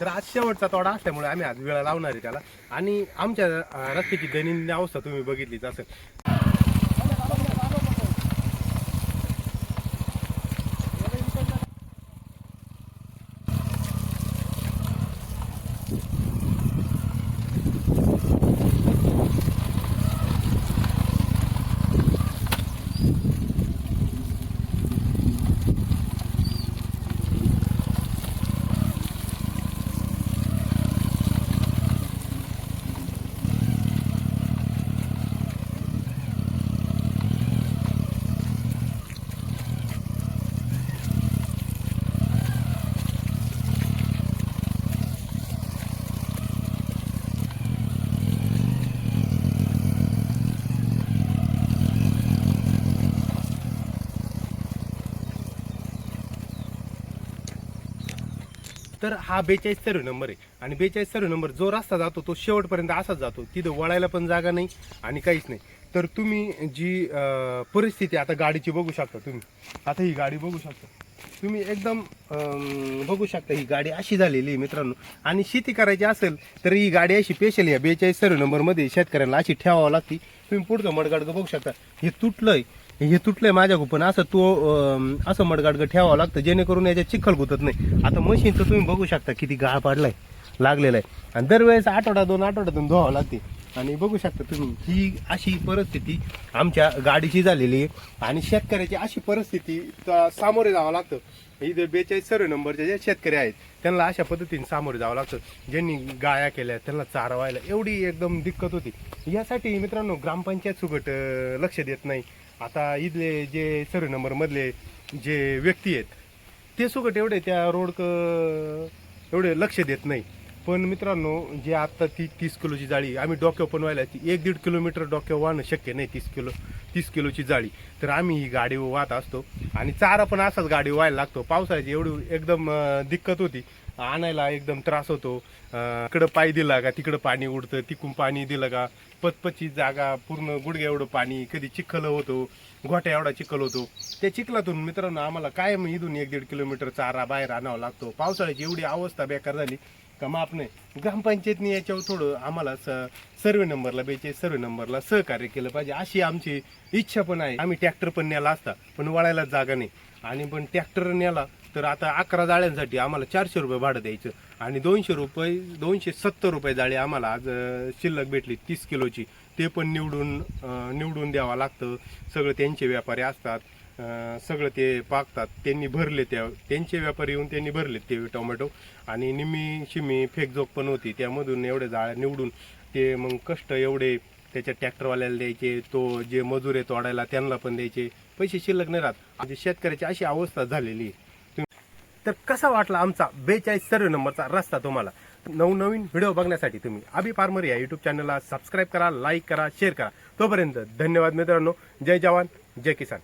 तर आज शेवटचा तोडा असल्यामुळे आम्ही आज वेळा लावणार आहे त्याला. आणि आमच्या रस्त्याची दैनंदिन अवस्था तुम्ही बघितलीच असेल. तर हा बेचाळीस सर्व नंबर आहे. आणि बेचाळीस सर्व नंबर जो रस्ता जातो तो शेवटपर्यंत असाच जातो. तिथं वळायला पण जागा नाही आणि काहीच नाही. तर तुम्ही जी परिस्थिती आता गाडीची बघू शकता तुम्ही. आता ही गाडी बघू शकता. तुम्ही एकदम बघू शकता ही गाडी अशी झालेली आहे मित्रांनो. आणि शेती करायची असेल तर ही गाडी अशी स्पेशल या बेचाळीस सर्व नंबरमध्ये शेतकऱ्यांना अशी ठेवावं लागते. तुम्ही पुढचं मडगाडगं बघू शकता. हे तुटलंय. हे तुटलंय माझ्या पण असं तो असं मडगाडगं ठेवावं लागतं जेणेकरून याच्यात चिखल गुतत नाही. आता मशीनचं तुम्ही बघू शकता किती गाळ पाडलाय लागलेला आहे. आणि दरवेळेस आठवडा दोन आठवड्यातून धुवावं लागते. आणि बघू शकता तुम्ही ही अशी परिस्थिती आमच्या गाडीची झालेली आहे. आणि शेतकऱ्याची अशी परिस्थिती सामोरे जावं लागतं. इथे बेचाळीस सर्व नंबरचे जे शेतकरी आहेत त्यांना अशा पद्धतीने सामोरे जावं लागतं. ज्यांनी गाया केल्या त्यांना चारवायला एवढी एकदम दिक्कत होती. यासाठी मित्रांनो ग्रामपंचायत सुगट लक्ष देत नाही. आता इथले जे सर्व नंबर मधले जे व्यक्ती आहेत ते सुगट एवढे त्या रोड एवढे लक्ष देत नाही. पण मित्रांनो जे आता ती तीस किलोची जाळी आम्ही डोक्यावर व्हायला ती एक दीड किलोमीटर डोक्यावर वाहणं शक्य नाही तीस किलो तीस किलोची जाळी. तर आम्ही ही गाडी वाहत असतो. आणि चारा पण असाच गाडी व्हायला लागतो. पावसाळ्याची एवढी एकदम दिक्कत होती. आणायला एकदम त्रास होतो. इकडं पाय दिला का तिकडं पाणी उडतं तिकून पाणी दिलं का पचपची जागा पूर्ण गुडघ्या एवढं पाणी कधी चिखल होतो घोट्या एवढा चिखल होतो. त्या चिखलातून मित्रांनो आम्हाला काय मग इथून एक दीड किलोमीटर चारा बाहेर आणावा लागतो. पावसाळ्याची एवढी अवस्था बेकार झाली का माप नाही. ग्रामपंचायतनी याच्यावर थोडं आम्हाला सर्वे नंबरला बेचाळीस सर्वे नंबरला सहकार्य केलं पाहिजे. अशी आमची इच्छा पण आहे. आम्ही ट्रॅक्टर पण न्याला असता पण वळायला जागा नाही. आणि पण ट्रॅक्टर न्याला तर आता अकरा जाळ्यांसाठी आम्हाला चारशे रुपये भाडं द्यायचं आणि दोनशे रुपये दोनशे सत्तर रुपये जाळी आम्हाला आज शिल्लक भेटली तीस किलोची. ते पण निवडून निवडून द्यावं लागतं. सगळं त्यांचे व्यापारी असतात सगळं ते पाकतात. त्यांनी भरले त्या त्यांचे व्यापारी येऊन त्यांनी भरले ते टोमॅटो. आणि निम्मी शिमी फेकजोक पण होती. त्यामधून एवढे जाळ्या निवडून ते मग कष्ट एवढे त्याच्या ट्रॅक्टरवाल्याला द्यायचे. तो जे मजूर आहे तोडायला त्यांना पण द्यायचे. पैसे शिल्लक नाही राहत. म्हणजे शेतकऱ्याची अशी अवस्था झालेली आहे. तर कसा वाटला आमचा बेचाळीस सर्व नंबरचा रस्ता तुम्हाला? नवनवीन व्हिडिओ बघण्यासाठी तुम्ही अभि फार्मर या युट्यूब चॅनलला सबस्क्राईब करा लाईक करा शेअर करा. तोपर्यंत धन्यवाद मित्रांनो. जय जवान जय किसान.